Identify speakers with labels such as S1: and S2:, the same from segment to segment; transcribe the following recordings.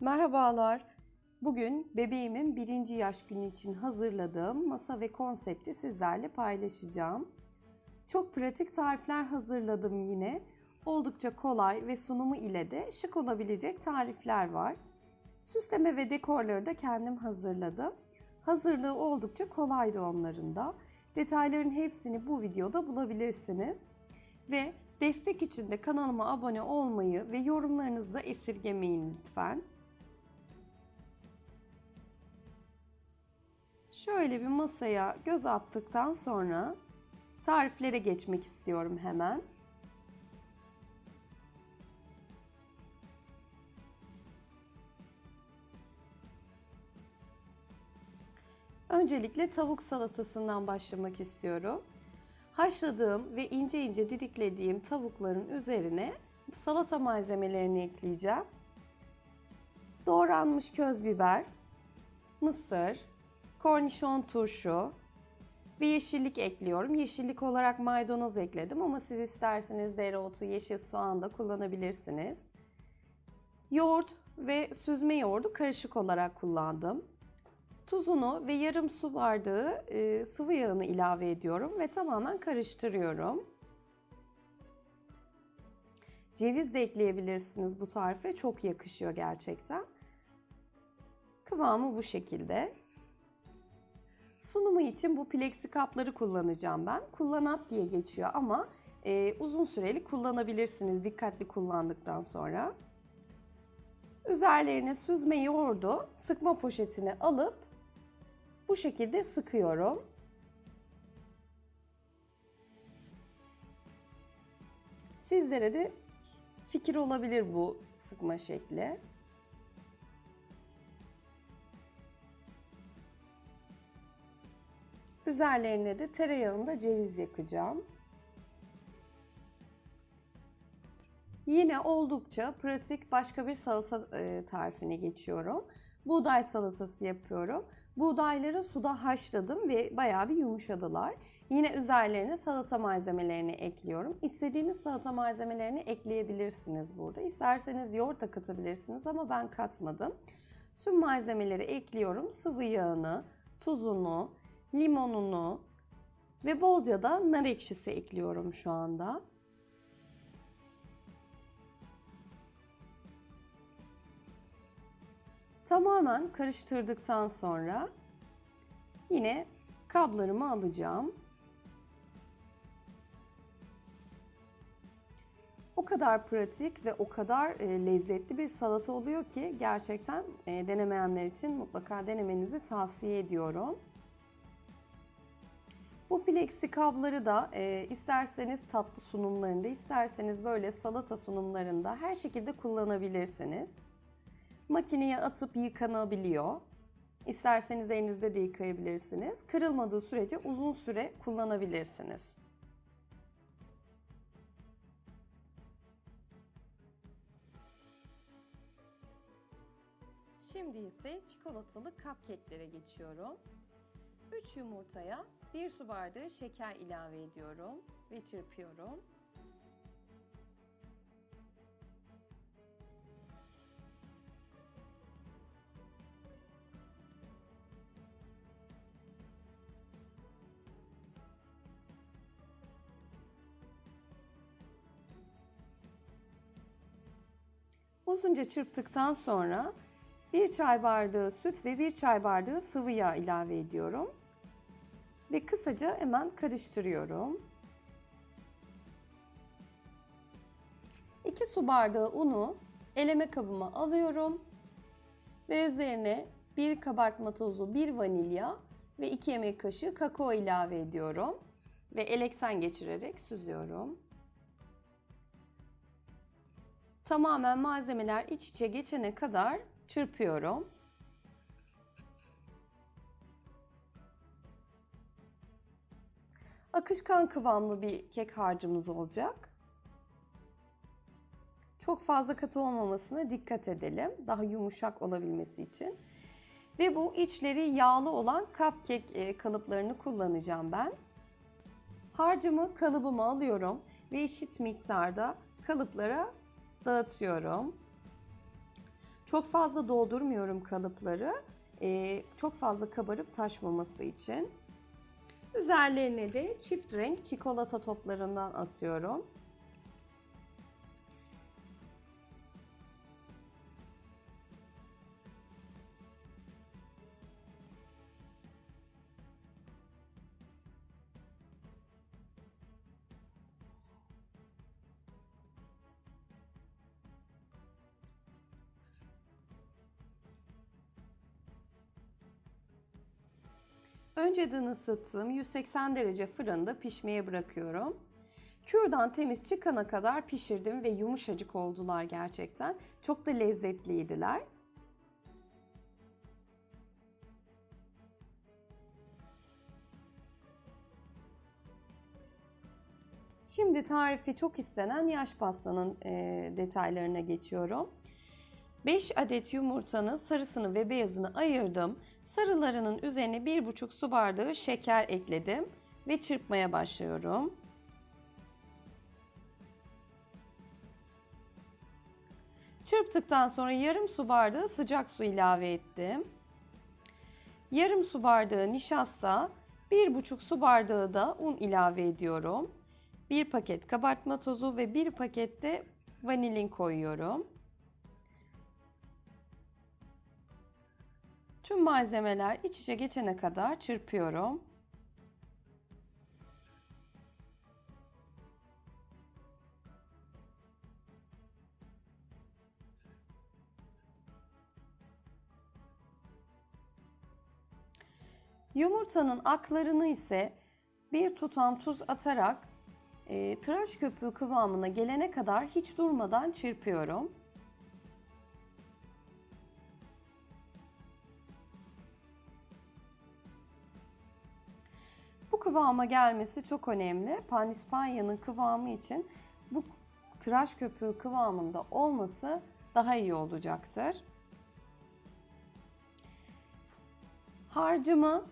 S1: Merhabalar. Bugün bebeğimin birinci yaş günü için hazırladığım masa ve konsepti sizlerle paylaşacağım. Çok pratik tarifler hazırladım yine. Oldukça kolay ve sunumu ile de şık olabilecek tarifler var. Süsleme ve dekorları da kendim hazırladım. Hazırlığı oldukça kolaydı onların da. Detayların hepsini bu videoda bulabilirsiniz. Ve destek için de kanalıma abone olmayı ve yorumlarınızı esirgemeyin lütfen. Şöyle bir masaya göz attıktan sonra tariflere geçmek istiyorum hemen. Öncelikle tavuk salatasından başlamak istiyorum. Haşladığım ve ince ince didiklediğim tavukların üzerine salata malzemelerini ekleyeceğim. Doğranmış köz biber, mısır, kornişon turşu ve yeşillik ekliyorum. Yeşillik olarak maydanoz ekledim ama siz isterseniz dereotu, yeşil soğan da kullanabilirsiniz. Yoğurt ve süzme yoğurdu karışık olarak kullandım. Tuzunu ve yarım su bardağı e, sıvı yağını ilave ediyorum ve tamamen karıştırıyorum. Ceviz de ekleyebilirsiniz bu tarife. Çok yakışıyor gerçekten. Kıvamı bu şekilde. Sunumu için bu plexi kapları kullanacağım ben. Kullanat diye geçiyor ama e, uzun süreli kullanabilirsiniz dikkatli kullandıktan sonra. Üzerlerine süzme yoğurdu sıkma poşetine alıp bu şekilde sıkıyorum. Sizlere de fikir olabilir bu sıkma şekli. Üzerlerine de tereyağında ceviz yakacağım. Yine oldukça pratik başka bir salata e, tarifine geçiyorum. Buğday salatası yapıyorum. Buğdayları suda haşladım ve bayağı bir yumuşadılar. Yine üzerlerine salata malzemelerini ekliyorum. İstediğiniz salata malzemelerini ekleyebilirsiniz burada. İsterseniz yoğurt da katabilirsiniz ama ben katmadım. Tüm malzemeleri ekliyorum. Sıvı yağını, tuzunu, limonunu ve bolca da nar ekşisi ekliyorum şu anda. Tamamen karıştırdıktan sonra yine kablarımı alacağım. O kadar pratik ve o kadar e, lezzetli bir salata oluyor ki gerçekten e, denemeyenler için mutlaka denemenizi tavsiye ediyorum. Bu plexi kabları da e, isterseniz tatlı sunumlarında, isterseniz böyle salata sunumlarında her şekilde kullanabilirsiniz. Makineye atıp yıkanabiliyor. İsterseniz elinizde de yıkayabilirsiniz. Kırılmadığı sürece uzun süre kullanabilirsiniz. Şimdi ise çikolatalı cupcake'lere geçiyorum. 3 yumurtaya 1 su bardağı şeker ilave ediyorum ve çırpıyorum. Uzunca çırptıktan sonra 1 çay bardağı süt ve 1 çay bardağı sıvı yağ ilave ediyorum. Ve kısaca hemen karıştırıyorum. 2 su bardağı unu eleme kabıma alıyorum. Ve üzerine 1 kabartma tozu, 1 vanilya ve 2 yemek kaşığı kakao ilave ediyorum. Ve elekten geçirerek süzüyorum. Tamamen malzemeler iç içe geçene kadar çırpıyorum. Akışkan kıvamlı bir kek harcımız olacak. Çok fazla katı olmamasına dikkat edelim. Daha yumuşak olabilmesi için. Ve bu içleri yağlı olan cupcake kalıplarını kullanacağım ben. Harcımı kalıbıma alıyorum ve eşit miktarda kalıplara dağıtıyorum. Çok fazla doldurmuyorum kalıpları. Ee, çok fazla kabarıp taşmaması için. Üzerlerine de çift renk çikolata toplarından atıyorum. Önceden ısıttığım 180 derece fırında pişmeye bırakıyorum. Kürdan temiz çıkana kadar pişirdim ve yumuşacık oldular gerçekten. Çok da lezzetliydiler. Şimdi tarifi çok istenen yaş pastanın e, detaylarına geçiyorum. 5 adet yumurtanın sarısını ve beyazını ayırdım. Sarılarının üzerine 1,5 su bardağı şeker ekledim ve çırpmaya başlıyorum. Çırptıktan sonra yarım su bardağı sıcak su ilave ettim. Yarım su bardağı nişasta, 1,5 su bardağı da un ilave ediyorum. 1 paket kabartma tozu ve 1 paket de vanilin koyuyorum. Tüm malzemeler iç içe geçene kadar çırpıyorum. Yumurtanın aklarını ise bir tutam tuz atarak e, tıraş köpüğü kıvamına gelene kadar hiç durmadan çırpıyorum. Kıvama gelmesi çok önemli. Pandispanya'nın kıvamı için bu tıraş köpüğü kıvamında olması daha iyi olacaktır. Harcımı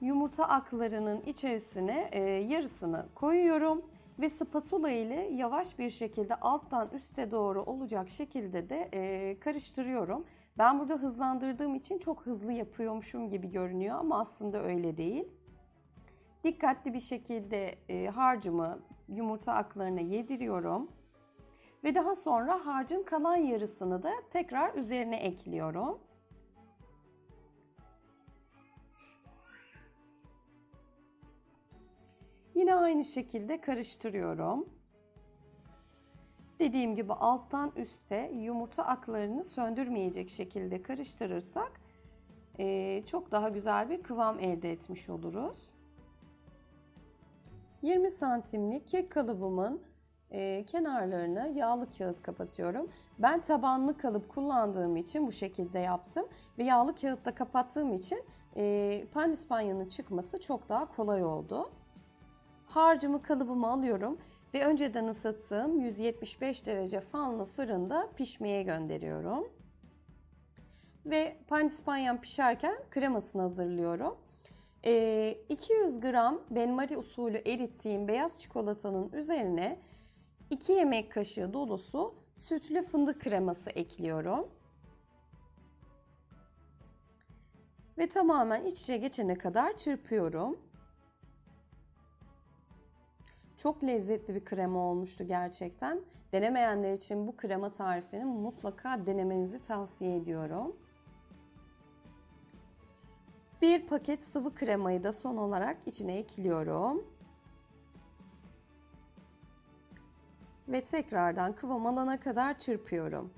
S1: yumurta aklarının içerisine e, yarısını koyuyorum ve spatula ile yavaş bir şekilde alttan üste doğru olacak şekilde de e, karıştırıyorum. Ben burada hızlandırdığım için çok hızlı yapıyormuşum gibi görünüyor ama aslında öyle değil. Dikkatli bir şekilde e, harcımı yumurta aklarına yediriyorum. Ve daha sonra harcın kalan yarısını da tekrar üzerine ekliyorum. Yine aynı şekilde karıştırıyorum. Dediğim gibi alttan üste yumurta aklarını söndürmeyecek şekilde karıştırırsak e, çok daha güzel bir kıvam elde etmiş oluruz. 20 santimlik kek kalıbımın e, kenarlarını yağlı kağıt kapatıyorum. Ben tabanlı kalıp kullandığım için bu şekilde yaptım ve yağlı kağıtla kapattığım için e, pandispanyanın çıkması çok daha kolay oldu. Harcımı kalıbıma alıyorum ve önceden ısıttığım 175 derece fanlı fırında pişmeye gönderiyorum. Ve pandispanyam pişerken kremasını hazırlıyorum. 200 gram benmari usulü erittiğim beyaz çikolatanın üzerine 2 yemek kaşığı dolusu sütlü fındık kreması ekliyorum. Ve tamamen iç içe geçene kadar çırpıyorum. Çok lezzetli bir krema olmuştu gerçekten. Denemeyenler için bu krema tarifini mutlaka denemenizi tavsiye ediyorum. Bir paket sıvı kremayı da son olarak içine ekliyorum. Ve tekrardan kıvam alana kadar çırpıyorum.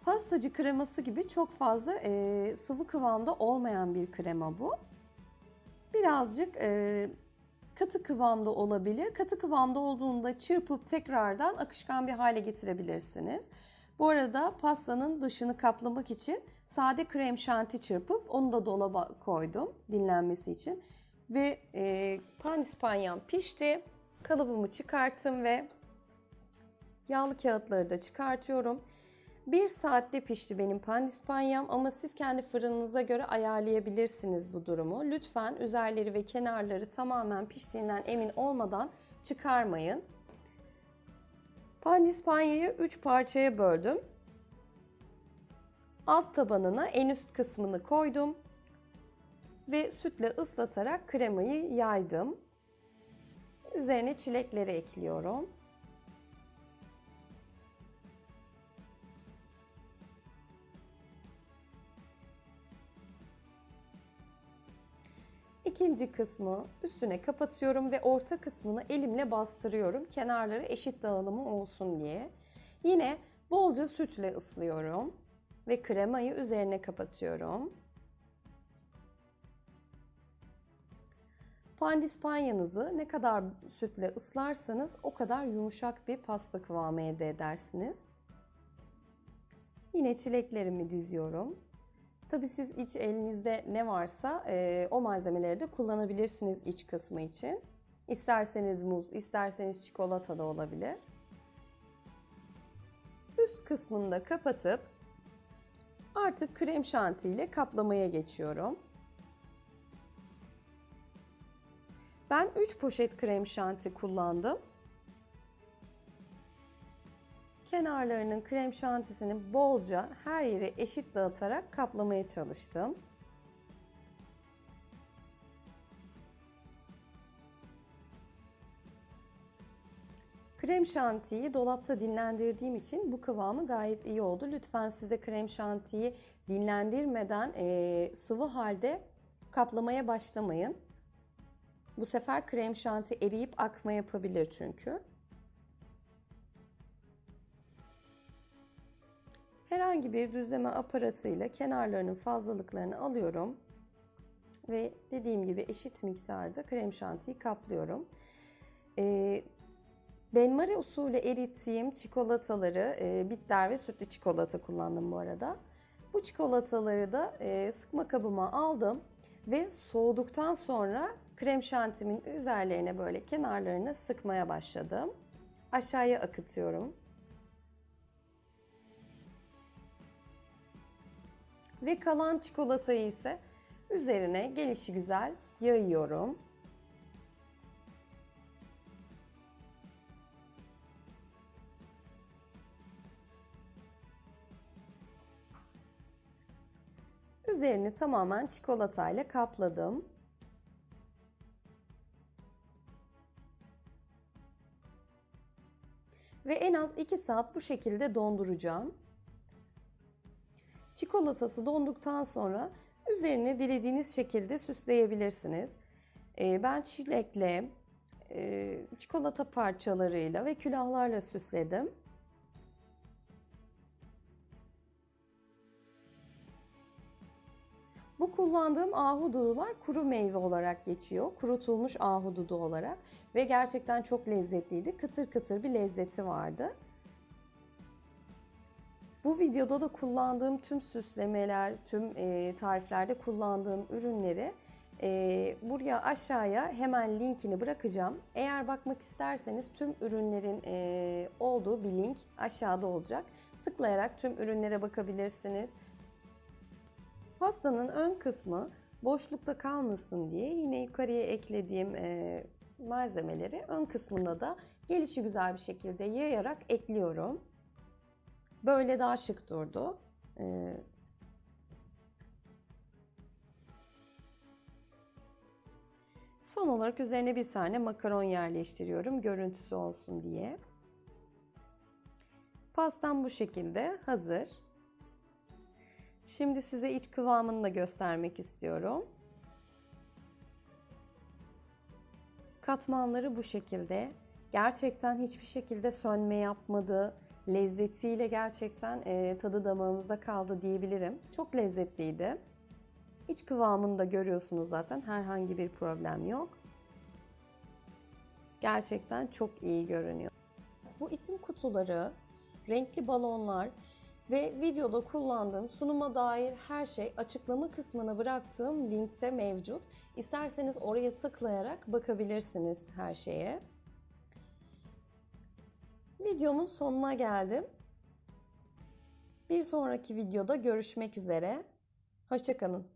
S1: Pastacı kreması gibi çok fazla e, sıvı kıvamda olmayan bir krema bu. Birazcık e, katı kıvamda olabilir. Katı kıvamda olduğunda çırpıp tekrardan akışkan bir hale getirebilirsiniz. Bu arada pastanın dışını kaplamak için sade krem şanti çırpıp onu da dolaba koydum dinlenmesi için. Ve e, panispanyam pişti. Kalıbımı çıkarttım ve yağlı kağıtları da çıkartıyorum. Bir saatte pişti benim pandispanyam ama siz kendi fırınınıza göre ayarlayabilirsiniz bu durumu. Lütfen üzerleri ve kenarları tamamen piştiğinden emin olmadan çıkarmayın. Pandispanyayı 3 parçaya böldüm. Alt tabanına en üst kısmını koydum ve sütle ıslatarak kremayı yaydım. Üzerine çilekleri ekliyorum. İkinci kısmı üstüne kapatıyorum ve orta kısmını elimle bastırıyorum. Kenarları eşit dağılımı olsun diye. Yine bolca sütle ıslıyorum ve kremayı üzerine kapatıyorum. Pandispanyanızı ne kadar sütle ıslarsanız o kadar yumuşak bir pasta kıvamı elde edersiniz. Yine çileklerimi diziyorum. Tabi siz iç elinizde ne varsa e, o malzemeleri de kullanabilirsiniz iç kısmı için. İsterseniz muz, isterseniz çikolata da olabilir. Üst kısmını da kapatıp artık krem şanti ile kaplamaya geçiyorum. Ben 3 poşet krem şanti kullandım. Kenarlarının krem şantisini bolca her yere eşit dağıtarak kaplamaya çalıştım. Krem şantiyi dolapta dinlendirdiğim için bu kıvamı gayet iyi oldu. Lütfen size krem şantiyi dinlendirmeden e, sıvı halde kaplamaya başlamayın. Bu sefer krem şanti eriyip akma yapabilir çünkü. Herhangi bir düzleme aparatıyla kenarlarının fazlalıklarını alıyorum ve dediğim gibi eşit miktarda krem şantiyi kaplıyorum. Ee, benmari usulü erittiğim çikolataları, e, bitter ve sütlü çikolata kullandım bu arada. Bu çikolataları da e, sıkma kabıma aldım ve soğuduktan sonra krem şantimin üzerlerine böyle kenarlarını sıkmaya başladım. Aşağıya akıtıyorum. Ve kalan çikolatayı ise üzerine gelişi güzel yayıyorum. Üzerini tamamen çikolatayla kapladım. Ve en az 2 saat bu şekilde donduracağım. Çikolatası donduktan sonra üzerine dilediğiniz şekilde süsleyebilirsiniz. Ee, ben çilekle, e, çikolata parçalarıyla ve külahlarla süsledim. Bu kullandığım ahududular kuru meyve olarak geçiyor. Kurutulmuş ahududu olarak ve gerçekten çok lezzetliydi. Kıtır kıtır bir lezzeti vardı. Bu videoda da kullandığım tüm süslemeler, tüm e, tariflerde kullandığım ürünleri e, buraya aşağıya hemen linkini bırakacağım. Eğer bakmak isterseniz tüm ürünlerin e, olduğu bir link aşağıda olacak. Tıklayarak tüm ürünlere bakabilirsiniz. Pastanın ön kısmı boşlukta kalmasın diye yine yukarıya eklediğim malzemeleri ön kısmında da gelişi güzel bir şekilde yayarak ekliyorum. Böyle daha şık durdu. Ee, son olarak üzerine bir tane makaron yerleştiriyorum görüntüsü olsun diye. Pastam bu şekilde hazır. Şimdi size iç kıvamını da göstermek istiyorum. Katmanları bu şekilde. Gerçekten hiçbir şekilde sönme yapmadı lezzetiyle gerçekten e, tadı damağımızda kaldı diyebilirim. Çok lezzetliydi. İç kıvamını da görüyorsunuz zaten. Herhangi bir problem yok. Gerçekten çok iyi görünüyor. Bu isim kutuları, renkli balonlar ve videoda kullandığım sunuma dair her şey açıklama kısmına bıraktığım linkte mevcut. İsterseniz oraya tıklayarak bakabilirsiniz her şeye. Videomun sonuna geldim. Bir sonraki videoda görüşmek üzere. Hoşçakalın.